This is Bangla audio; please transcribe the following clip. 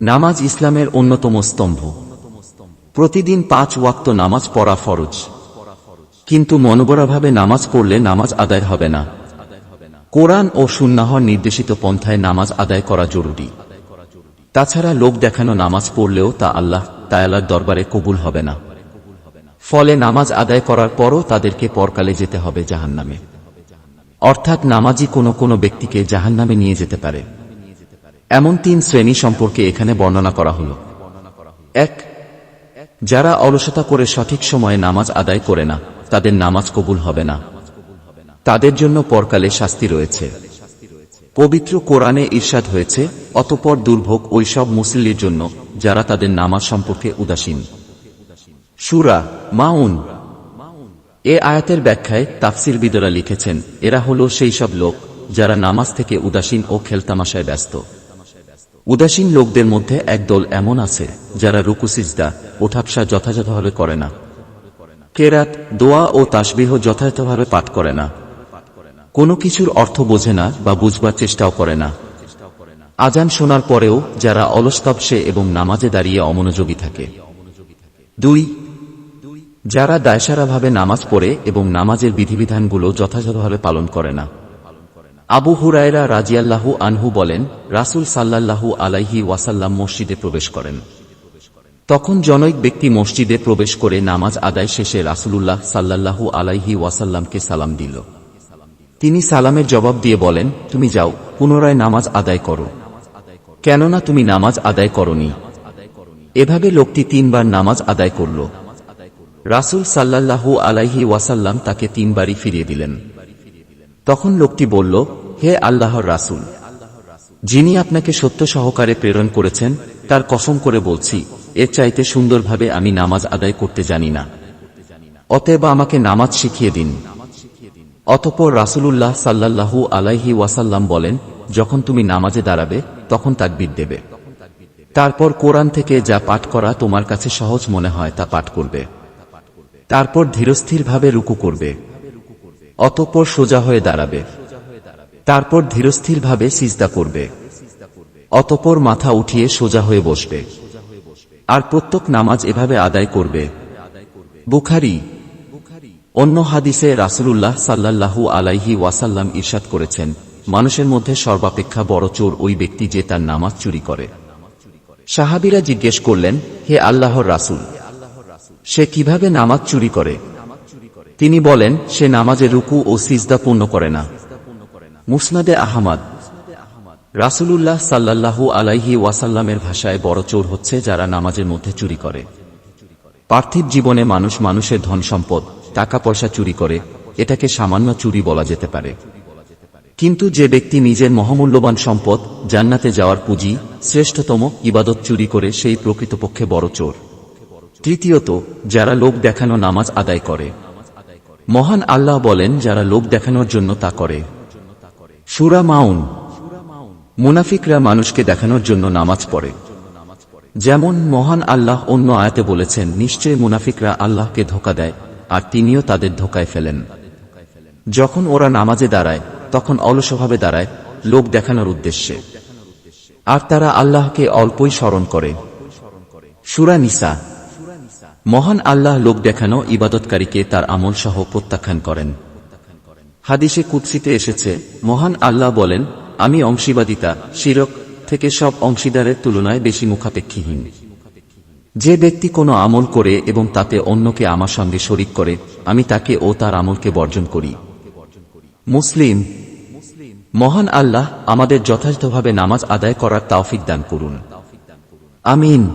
নামাজ ইসলামের অন্যতম স্তম্ভ। প্রতিদিন পাঁচ ওয়াক্ত নামাজ পড়া ফরজ। কিন্তু মনোবরাভাবে নামাজ পড়লে নামাজ আদায় হবে না। কোরআন ও সুন্নাহর নির্দেশিত পন্থায় নামাজ আদায় করা জরুরি। তাছাড়া লোক দেখানো নামাজ পড়লেও তা আল্লাহ তায়ালার দরবারে কবুল হবে না। ফলে নামাজ আদায় করার পরও তাদেরকে পরকালে যেতে হবে জাহান্নামে। অর্থাৎ নামাজি কোনো কোনো ব্যক্তিকে জাহান্নামে নিয়ে যেতে পারে। এমন তিন শ্রেণি সম্পর্কে এখানে বর্ণনা করা হল। এক, যারা অলসতা করে সঠিক সময়ে নামাজ আদায় করে না, তাদের নামাজ কবুল হবে না। তাদের জন্য পরকালে শাস্তি রয়েছে। পবিত্র কোরআনে ঈর্ষাদ হয়েছে, অতপর দুর্ভোগ ওইসব মুসলির জন্য, যারা তাদের নামাজ সম্পর্কে উদাসীন। সুরা মাউন। এ আয়াতের ব্যাখ্যায় তাফসির বিদরা লিখেছেন, এরা হল সেই সব লোক যারা নামাজ থেকে উদাসীন ও খেলতামাশায় ব্যস্ত। উদাসীন লোকদের মধ্যে একদল এমন আছে যারা রুকুসিজদা ওঠাপসা যথাযথভাবে করে না। কেরাত, দোয়া ও তাসবিহ যথাযথভাবে পাঠ করে না। কোনো কিছুর অর্থ বোঝে না বা বুঝবার চেষ্টাও করে না। আজান শোনার পরেও যারা অলস্তবসে এবং নামাজে দাঁড়িয়ে অমনোযোগী থাকে। দুই, যারা দায়সারাভাবে নামাজ পড়ে এবং নামাজের বিধিবিধানগুলো যথাযথভাবে পালন করে না। আবু হুরায়রা রাজিয়াল্লাহু আনহু বলেন, রাসুল সাল্লাল্লাহু আলাইহি ওয়াসাল্লাম মসজিদে প্রবেশ করেন। তখন জনৈক ব্যক্তি মসজিদে প্রবেশ করে নামাজ আদায় শেষে রাসুলুল্লাহ সাল্লাল্লাহু আলাইহি ওয়াসাল্লামকে সালাম দিল। তিনি সালামের জবাব দিয়ে বলেন, তুমি যাও, পুনরায় নামাজ আদায় করো। কেননা তুমি নামাজ আদায় করনি। এভাবে লোকটি তিনবার নামাজ আদায় করল। রাসুল সাল্লাল্লাহু আলাইহি ওয়াসাল্লাম তাকে তিনবারই ফিরিয়ে দিলেন। তখন লোকটি বলল, হে আল্লাহর রাসুল, যিনি আপনাকে সত্য সহকারে প্রেরণ করেছেন, তার কসম করে বলছি, এর চাইতে সুন্দরভাবে আমি নামাজ আদায় করতে জানি না। অতএব আমাকে নামাজ শিখিয়ে দিন। অতপর রাসুলুল্লাহ সাল্লাল্লাহু আলাইহি ওয়াসাল্লাম বলেন, যখন তুমি নামাজে দাঁড়াবে, তখন তাকবির দেবে। তারপর কোরআন থেকে যা পাঠ করা তোমার কাছে সহজ মনে হয় তা পাঠ করবে। তারপর ধীরস্থিরভাবে রুকু করবে। অতঃপর সোজা হয়ে দাঁড়াবে। তারপর ধীরস্থিরভাবে সিজদা করবে। অতঃপর মাথা উঠিয়ে সোজা হয়ে বসবে। আর প্রত্যেক নামাজ এভাবে আদায় করবে। বুখারি, অন্য হাদিসে রাসূলুল্লাহ সাল্লাল্লাহু আলাইহি ওয়াসাল্লাম ইরশাদ করেছেন, মানুষের মধ্যে সর্বাপেক্ষা বড় চোর ওই ব্যক্তি যে তার নামাজ চুরি করে। সাহাবিরা জিজ্ঞেস করলেন, হে আল্লাহর রাসুল, সে কীভাবে নামাজ চুরি করে? তিনি বলেন, সে নামাজে রুকু ও সিজদা পূর্ণ করে না। মুসনাদে আহমদ। রাসূলুল্লাহ সাল্লাল্লাহু আলাইহি ওয়াসাল্লামের ভাষায় বড় চোর হচ্ছে যারা নামাজের মধ্যে চুরি করে। পার্থিব জীবনে মানুষ মানুষের ধন সম্পদ, টাকা পয়সা চুরি করে, এটাকে সামান্য চুরি বলা যেতে পারে। কিন্তু যে ব্যক্তি নিজের মহামূল্যবান সম্পদ, জান্নাতে যাওয়ার পুঁজি, শ্রেষ্ঠতম ইবাদত চুরি করে সেই প্রকৃতপক্ষে বড় চোর। তৃতীয়ত, যারা লোক দেখানো নামাজ আদায় করে মহান আল্লাহ বলেন, যারা লোক দেখানোর জন্য তা করে। সুরা মাউন। মুনাফিকরা মানুষকে দেখানোর জন্য নামাজ পড়ে। যেমন মহান আল্লাহ অন্য আয়াতে বলেছেন নিশ্চয় মুনাফিকরা আল্লাহকে ধোকা দেয়, আর তিনিও তাদের ধোকায় ফেলেন। যখন ওরা নামাজে দাঁড়ায়, তখন অলসভাবে দাঁড়ায় লোক দেখানোর উদ্দেশ্যে। আর তারা আল্লাহকে অল্পই স্মরণ করে। সুরা নিসা। মহান আল্লাহ লোক দেখানো ইবাদতকারীকে তার আমল সহ প্রত্যাখ্যান করেন। হাদিসে কুৎসিতে এসেছে, মহান আল্লাহ বলেন, আমি অংশীবাদিতা, শিরক থেকে সব অংশীদারের তুলনায় বেশি মুখাপেক্ষীহীন। যে ব্যক্তি কোনো আমল করে এবং তাতে অন্যকে আমার সঙ্গে শরিক করে, আমি তাকে ও তার আমলকে বর্জন করি। মুসলিম, মহান আল্লাহ আমাদের যথাযথভাবে নামাজ আদায় করার তাওফিক দান করুন। আমিন।